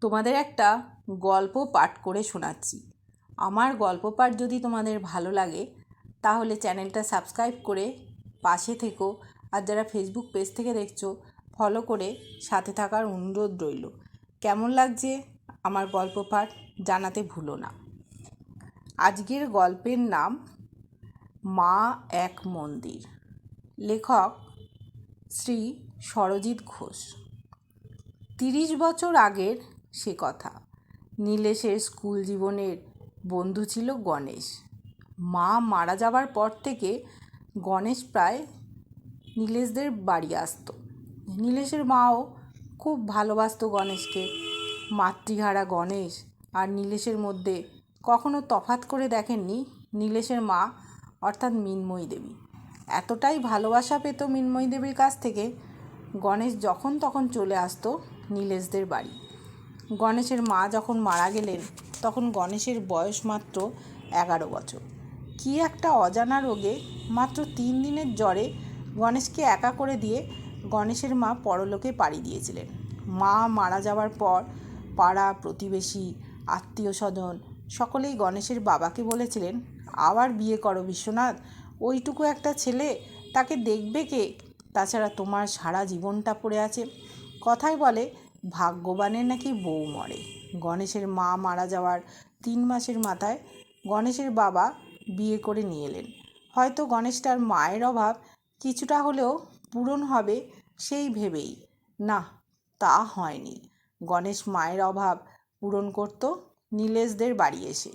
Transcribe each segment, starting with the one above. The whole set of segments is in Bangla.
তোমাদের একটা গল্প পাঠ করে শোনাচ্ছি। আমার গল্প পাঠ যদি তোমাদের ভালো লাগে, তাহলে চ্যানেলটা সাবস্ক্রাইব করে পাশে থেকো আর যারা ফেসবুক পেজ থেকে দেখছ ফলো করে সাথে থাকার অনুরোধ রইল। কেমন লাগছে আমার গল্প পাঠ জানাতে ভুলো না। আজকের গল্পের নাম, মা এক মন্দির। লেখক, শ্রী সরজিৎ ঘোষ। তিরিশ বছর আগের সে কথা। নীলেশের স্কুল জীবনের বন্ধু ছিল গণেশ। মা মারা যাবার পর থেকে গণেশ প্রায় নীলেশদের বাড়ি আসতো। নীলেশের মাও খুব ভালোবাসতো গণেশকে। মাতৃহারা গণেশ আর নীলেশের মধ্যে কখনো তফাত করে দেখেননি নীলেশের মা, অর্থাৎ মিনময়ী দেবী। এতটাই ভালোবাসা পেত মিনময়ী দেবীর কাছ থেকে, গণেশ যখন তখন চলে আসতো নীলেশদের বাড়ি। গণেশের মা যখন মারা গেলেন, তখন গণেশের বয়স মাত্র এগারো বছর। কী একটা অজানা রোগে মাত্র তিন দিনের জ্বরে গণেশকে একা করে দিয়ে গণেশের মা পরলোকে পাড়ি দিয়েছিলেন। মা মারা যাওয়ার পর পাড়া, প্রতিবেশী আত্মীয় স্বজন সকলেই গণেশের বাবাকে বলেছিলেন, আবার বিয়ে করো বিশ্বনাথ, ওইটুকু একটা ছেলে, তাকে দেখবে কে? তাছাড়া তোমার সারা জীবনটা পড়ে আছে। কথায় বলে ভাগ্যবানের নাকি বউ মরে? গণেশের মা মারা যাওয়ার তিন মাসের মাথায় গণেশের বাবা বিয়ে করে নিয়ে এলেন। হয়তো গণেশটার মায়ের অভাব কিছুটা হলেও পূরণ হবে সেই ভেবেই। না, তা হয়নি। গণেশ মায়ের অভাব পূরণ করত নীলেশদের বাড়ি এসে।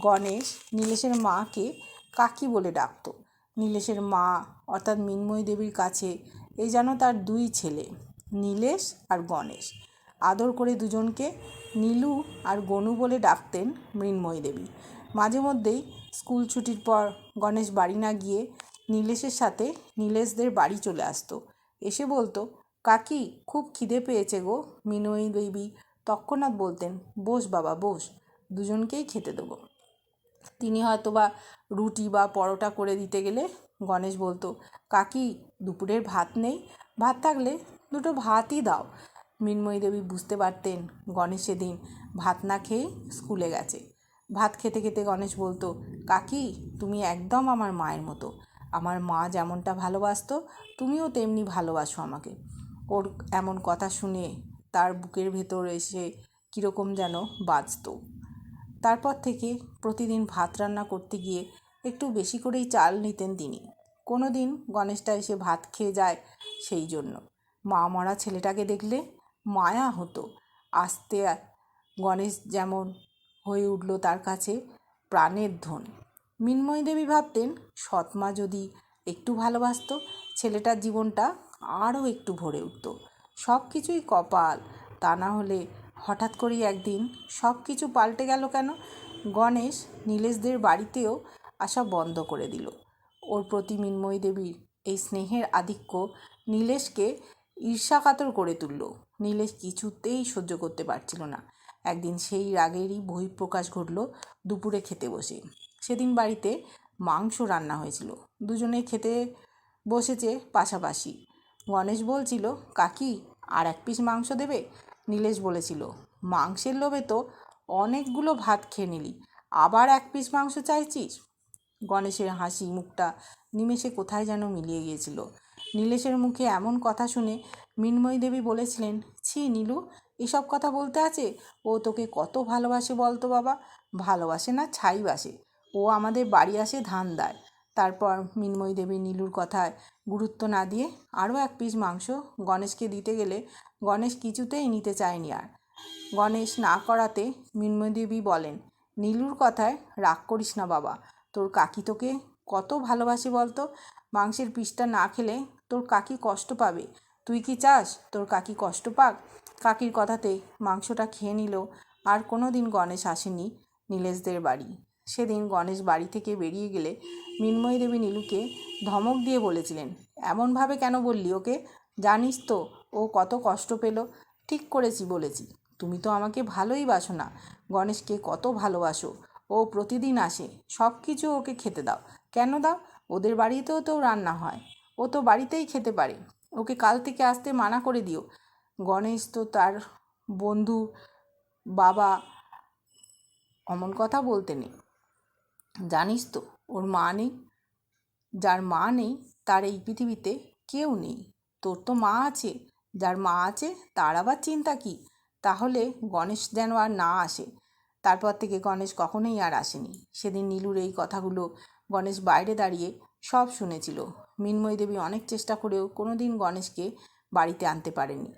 গণেশ নীলেশের মাকে কাকি বলে ডাকত। নীলেশের মা, অর্থাৎ মিন্ময়ী দেবীর কাছে এই যেন তার দুই ছেলে। নীলেশ আর গণেশ। আদর করে দুজনকে নীলু আর গনু বলে ডাকতেন মৃন্ময়ী দেবী। মাঝে মধ্যেই স্কুল ছুটির পর গণেশ বাড়ি না গিয়ে নীলেশের সাথে নীলেশদের বাড়ি চলে আসতো। এসে বলতো, কাকি, খুব খিদে পেয়েছে গো। মিনময়ী দেবী তৎক্ষণাৎ বলতেন, বোস বাবা, বোস, দুজনকেই খেতে দেবো। তিনি হয়তো বা রুটি বা পরোটা করে দিতে গেলে গণেশ বলতো, কাকি, দুপুরের ভাত নেই। ভাত থাকলে দুটো ভাতই দাও। মৃন্ময়ী দেবী বুঝতে পারতেন গণেশ সেদিন ভাত না খেয়েই স্কুলে গেছে। ভাত খেতে খেতে গণেশ বলতো, কাকি, তুমি একদম আমার মায়ের মতো। আমার মা যেমনটা ভালোবাসতো, তুমিও তেমনি ভালোবাসো আমাকে ওর এমন কথা শুনে তার বুকের ভেতর এসে কীরকম যেন বাজত। তারপর থেকে প্রতিদিন ভাত রান্না করতে গিয়ে একটু বেশি করেই চাল নিতেন তিনি। কোনো দিন গণেশটা এসে ভাত খেয়ে যায় সেই জন্য। মা মরা ছেলেটাকে দেখলে মায়া হতো। আস্তে গণেশ যেমন হয়ে উঠল তার কাছে প্রাণের ধন। মিন্ময়ী দেবী ভাবতেন, সৎমা যদি একটু ভালোবাসতো, ছেলেটার জীবনটা আরও একটু ভরে উঠত। সব কিছুই কপাল, তা না হলে হঠাৎ করেই একদিন সব কিছু পাল্টে গেল কেন? গণেশ নীলেশদের বাড়িতেও আসা বন্ধ করে দিল। ওর প্রতি মিন্ময়ী দেবীর এই স্নেহের আধিক্য নীলেশকে ঈর্ষাকাতর করে তুলল। নীলেশ কিছুতেই সহ্য করতে পারছিল না। একদিন সেই রাগেরই বহিঃপ্রকাশ ঘটল দুপুরে খেতে বসে। সেদিন বাড়িতে মাংস রান্না হয়েছিল। দুজনে খেতে বসেছে পাশাপাশি। গণেশ বলছিল, কাকি, আর এক পিস মাংস দেবে? নীলেশ বলেছিল, মাংসের লোভে তো অনেকগুলো ভাত খেয়ে নিলি। আবার এক পিস মাংস চাইছিস? গণেশের হাসি মুখটা নিমেষে কোথায় যেন মিলিয়ে গিয়েছিল। নীলেশের মুখে এমন কথা শুনে মিনময়ী দেবী বলেছিলেন, ছি, নীলু, এসব কথা বলতে আছে? ও তোকে কত ভালোবাসে বলতো বাবা? ভালোবাসে না ছাই বাসে ও আমাদের বাড়ি আসে ধান দেয় তারপর মিনময়ী দেবী নীলুর কথায় গুরুত্ব না দিয়ে আরও এক পিস মাংস গণেশকে দিতে গেলে গণেশ কিছুতেই নিতে চায়নি আর। গণেশ না করাতে মিনময়ী দেবী বলেন, নীলুর কথায় রাগ করিস না বাবা। তোর কাকি তোকে কত ভালোবাসে বলতো? মাংসের পিসটা না খেলে তোর কাকি কষ্ট পাবে। তুই কি চাস তোর কাকি কষ্ট পাক? কাকির কথাতে মাংসটা খেয়ে নিল। আর কোনো দিন গণেশ আসেনি নীলেশদের বাড়ি। সেদিন গণেশ বাড়ি থেকে বেরিয়ে গেলে মিন্ময়ী দেবী নীলুকে ধমক দিয়ে বলেছিলেন, এমনভাবে কেন বললি ওকে? জানিস তো, ও কত কষ্ট পেল। ঠিক করেছি বলেছি। তুমি তো আমাকে ভালোই বাসো না। গণেশকে কত ভালোবাসো। ও প্রতিদিন আসে। সব কিছু ওকে খেতে দাও। কেন দাও? ওদের বাড়িতেও তো রান্না হয়। ও তো বাড়িতেই খেতে পারে। ওকে কাল থেকে আসতে মানা করে দিও। গণেশ তো তার বন্ধু, বাবা, অমন কথা বলতে নেই। জানিস তো, ওর মা নেই। যার মা নেই, তার এই পৃথিবীতে কেউ নেই। তোর তো মা আছে। যার মা আছে, তার আবার চিন্তা কি? তাহলে গণেশ যেন আর না আসে। তারপর থেকে গণেশ কখনোই আর আসেনি। সেদিন নীলুর এই কথাগুলো গণেশ বাইরে দাঁড়িয়ে সব শুনেছিল। মিনময়ী দেবী অনেক চেষ্টা করেও কোনো দিন গণেশকে বাড়িতে আনতে পারেনি।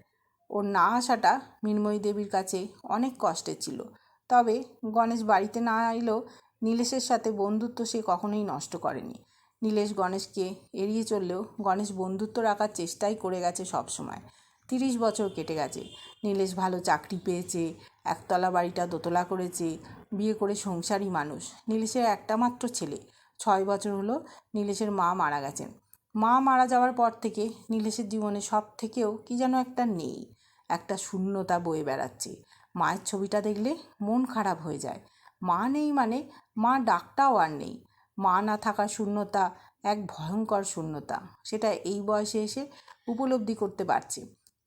ওর না আসাটা মিনময়ী দেবীর কাছে অনেক কষ্টের ছিল। তবে গণেশ বাড়িতে না এলেও নীলেশের সাথে বন্ধুত্ব সে কখনোই নষ্ট করেনি। নীলেশ গণেশকে এড়িয়ে চললেও গণেশ বন্ধুত্ব রাখার চেষ্টাই করে গেছে সব সময়। তিরিশ বছর কেটে গেছে। নীলেশ ভালো চাকরি পেয়েছে, একতলা বাড়িটা দোতলা করেছে, বিয়ে করে সংসারী মানুষ। নীলেশের একটা মাত্র ছেলে। ছয় বছর হলো নীলেশের মা মারা গেছেন। মা মারা যাওয়ার পর থেকে নীলেশের জীবনে সব থেকেও কি যেন একটা নেই, একটা শূন্যতা বয়ে বেড়াচ্ছে। মায়ের ছবিটা দেখলে মন খারাপ হয়ে যায়। মা নেই মানে মা ডাকটাও আর নেই। মা না থাকার শূন্যতা এক ভয়ঙ্কর শূন্যতা। সেটা এই বয়সে এসে উপলব্ধি করতে পারছে।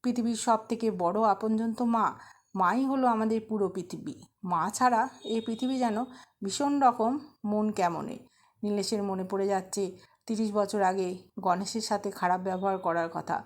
পৃথিবীর সব থেকে বড় আপনজন তো মা। মাই হলো আমাদের পুরো পৃথিবী। মা ছাড়া এই পৃথিবী যেন ভীষণ রকম মন কেমনে। নীলেশের মনে পড়ে যাচ্ছে, তিরিশ বছর আগে গণেশের সাথে খারাপ ব্যবহার করার কথা।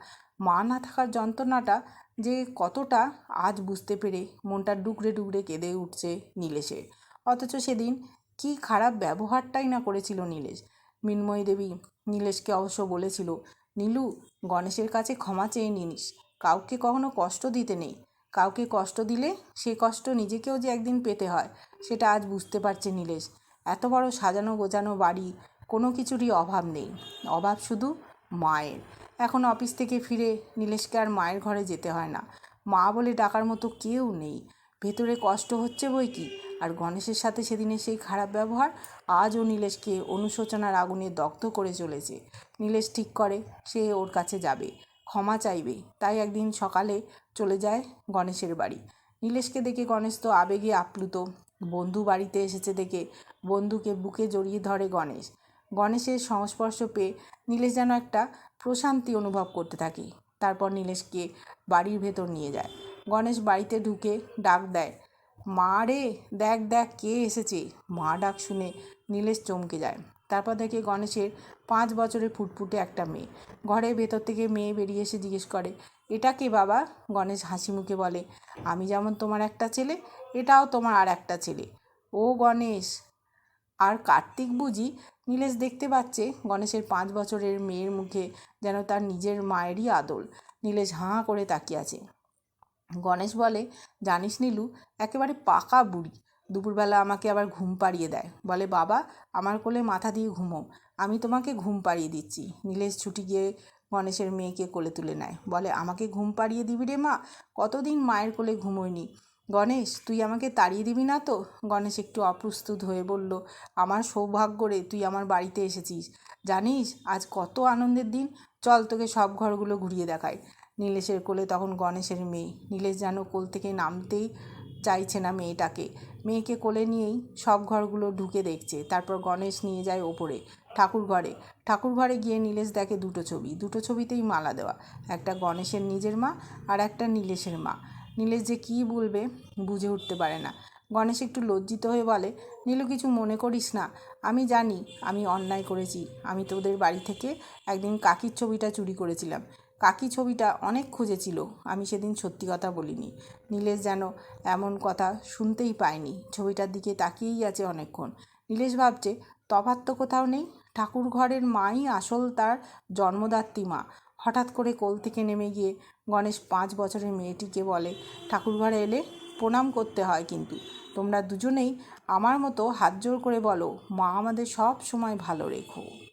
মা না থাকার যন্ত্রণাটা যে কতটা, আজ বুঝতে পেরে মনটা ডুকরে ডুকরে কেঁদে উঠছে নীলেশের। অথচ সেদিন কী খারাপ ব্যবহারটাই না করেছিল নীলেশ। মৃন্ময়ী দেবী নীলেশকে অবশ্য বলেছিল, নীলু, গণেশের কাছে ক্ষমা চেয়ে নিনিস কাউকে কখনো কষ্ট দিতে নেই। কাউকে কষ্ট দিলে সে কষ্ট নিজেকেও যে একদিন পেতে হয়, সেটা আজ বুঝতে পারছে নীলেশ। এত বড় সাজানো গোজানো বাড়ি, কোনো কিছুরই অভাব নেই। অভাব শুধু মায়ের। এখন অফিস থেকে ফিরে নীলেশকে আর মায়ের ঘরে যেতে হয় না। মা বলে ডাকার মতো কেউ নেই। ভেতরে কষ্ট হচ্ছে বই কি? আর গণেশের সাথে সেদিনের সেই খারাপ ব্যবহার, আজও নীলেশকে অনুশোচনার আগুনে দগ্ধ করে চলেছে। নীলেশ ঠিক করে, সে ওর কাছে যাবে। ক্ষমা চাইবে। তাই একদিন সকালে চলে যায় গণেশের বাড়ি। নীলেশকে দেখে গণেশ তো আবেগে আপ্লুত। বন্ধু বাড়িতে এসেছে দেখে বন্ধুকে বুকে জড়িয়ে ধরে গণেশ। গণেশের সংস্পর্শ পেয়ে নীলেশ যেন একটা প্রশান্তি অনুভব করতে থাকে। তারপর নীলেশকে বাড়ির ভেতর নিয়ে যায়। গণেশ বাড়িতে ঢুকে ডাক দেয়, মা রে, দেখ দেখ, কে এসেছে? মা ডাক শুনে নীলেশ চমকে যায়। তারপর দেখে গণেশের পাঁচ বছরের ফুটফুটে একটা মেয়ে। ঘরের ভেতর থেকে মেয়ে বেরিয়ে এসে জিজ্ঞেস করে এটা কে বাবা? গণেশ হাসি মুখে বলে, আমি যেমন তোমার একটা ছেলে, এটাও তোমার আর একটা ছেলে। ও গণেশ, আর কার্তিক বুঝি নীলেশ দেখতে পাচ্ছে গণেশের পাঁচ বছরের মেয়ের মুখে যেন তার নিজের মায়েরই আদল। নীলেশ হাঁ করে তাকিয়ে আছে। গণেশ বলে, জানিস নীলু, একেবারে পাকা বুড়ি। দুপুরবেলা আমাকে আবার ঘুম পাড়িয়ে দেয়। বলে, বাবা, আমার কোলে মাথা দিয়ে ঘুমো আমি তোমাকে ঘুম পাড়িয়ে দিচ্ছি। নীলেশ ছুটি গিয়ে গণেশের মেয়েকে কোলে তুলে নেয়। বলে, আমাকে ঘুম পাড়িয়ে দিবি রে মা, কতদিন মায়ের কোলে ঘুমোয়নি গণেশ, তুই আমাকে তাড়িয়ে দিবি না তো? গণেশ একটু অপ্রস্তুত হয়ে বলল, আমার সৌভাগ্য রে, তুই আমার বাড়িতে এসেছিস। জানিস, আজ কত আনন্দের দিন। চল তোকে সব ঘরগুলো ঘুরিয়ে দেখায় নীলেশের কোলে তখন গণেশের মেয়ে। নীলেশ যেন কোল থেকে নামতেই চাইছে না মেয়েটাকে। মেয়েকে কোলে নিয়েই সব ঘরগুলো ঢুকে দেখছে। তারপর গণেশ নিয়ে যায় ওপরে, ঠাকুর ঘরে। ঠাকুর ঘরে গিয়ে নীলেশ দেখে দুটো ছবি। দুটো ছবিতেই মালা দেওয়া। একটা গণেশের নিজের মা আর একটা নীলেশের মা। নীলেশ যে কী বলবে বুঝে উঠতে পারে না। গণেশ একটু লজ্জিত হয়ে বলে, নীলু, কিছু মনে করিস না। আমি জানি, আমি অন্যায় করেছি। আমি তোদের বাড়ি থেকে একদিন কাকির ছবিটা চুরি করেছিলাম। কাকি ছবিটা অনেক খুঁজেছিল, আমি সেদিন সত্যি কথা বলিনি। নীলেশ যেন এমন কথা শুনতেই পায়নি, ছবিটার দিকে তাকিয়েই আছে অনেকক্ষণ। নীলেশ ভাবছে তফাত তো কোথাও নেই ঠাকুর ঘরের মাই আসল তার জন্মদাত্রী মা। হঠাৎ করে কোল থেকে নেমে গিয়ে গণেশ পাঁচ বছরের মেয়েটিকে বলে ঠাকুর ঘরে এলে প্রণাম করতে হয় কিন্তু। তোমরা দুজনেই আমার মতো হাত জোর করে বলো, মা আমাদের সব সময় ভালো রেখো।